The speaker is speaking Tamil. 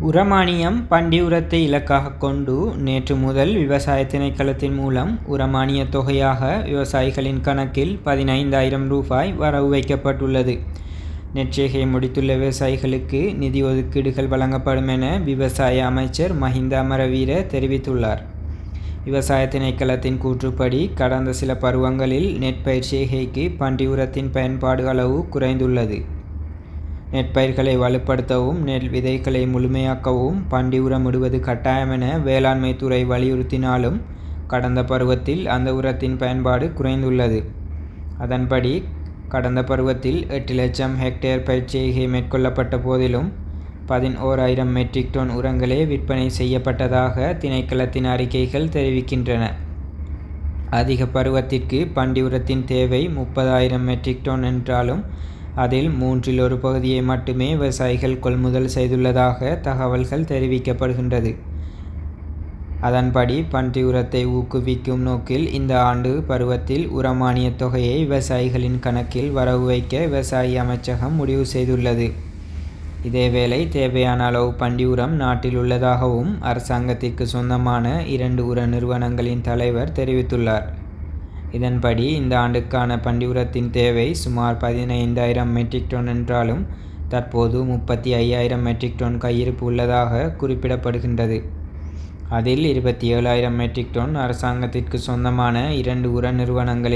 உரமானியம் பண்டி உரத்தை இலக்காக கொண்டு நேற்று முதல் விவசாய திணைக்களத்தின் மூலம் உரமானிய தொகையாக விவசாயிகளின் கணக்கில் பதினைந்தாயிரம் ரூபாய் வரவு வைக்கப்பட்டுள்ளது. நெற்செய்கை முடித்துள்ள விவசாயிகளுக்கு நிதி ஒதுக்கீடுகள் வழங்கப்படும் என விவசாய அமைச்சர் மஹிந்த அமரவீர தெரிவித்துள்ளார். விவசாய திணைக்களத்தின் கூற்றுப்படி கடந்த சில பருவங்களில் நெற்பயிர் செய்கைக்கு பண்டி உரத்தின் பயன்பாடு அளவு குறைந்துள்ளது. நெற்பயிர்களை வலுப்படுத்தவும் நெல் விதைகளை முழுமையாக்கவும் பண்டி உரமிடுவது கட்டாயமென வேளாண்மை துறை வலியுறுத்தினாலும் கடந்த பருவத்தில் அந்த உரத்தின் பயன்பாடு குறைந்துள்ளது. அதன்படி கடந்த பருவத்தில் எட்டு லட்சம் ஹெக்டேர் பயிர்ச்செய்கை மேற்கொள்ளப்பட்ட போதிலும் பதினோராயிரம் மெட்ரிக் டன் உரங்களே விற்பனை செய்யப்பட்டதாக திணைக்களத்தின் அறிக்கைகள் தெரிவிக்கின்றன. அதிக பருவத்திற்கு பண்டி உரத்தின் தேவை முப்பதாயிரம் மெட்ரிக் டன் என்றாலும் அதில் மூன்றில் ஒரு பகுதியை மட்டுமே விவசாயிகள் கொள்முதல் செய்துள்ளதாக தகவல்கள் தெரிவிக்கப்படுகின்றது. அதன்படி பன்றி உரத்தை ஊக்குவிக்கும் நோக்கில் இந்த ஆண்டு பருவத்தில் உரமானிய தொகையை விவசாயிகளின் கணக்கில் வரவு வைக்க விவசாய அமைச்சகம் முடிவு செய்துள்ளது. இதேவேளை தேவையான அளவு பண்டி உரம் நாட்டில் உள்ளதாகவும் அரசாங்கத்திற்கு சொந்தமான இரண்டு உர நிறுவனங்களின் தலைவர் தெரிவித்துள்ளார். இதன்படி இந்த ஆண்டுக்கான பண்டி உரத்தின் தேவை சுமார் பதினைந்தாயிரம் மெட்ரிக் டன் என்றாலும் தற்போது முப்பத்தி ஐயாயிரம் மெட்ரிக் டன் கையிருப்பு உள்ளதாக குறிப்பிடப்படுகின்றது. அதில் இருபத்தி ஏழாயிரம் மெட்ரிக் டன் அரசாங்கத்திற்கு சொந்தமான இரண்டு உர நிறுவனங்களில்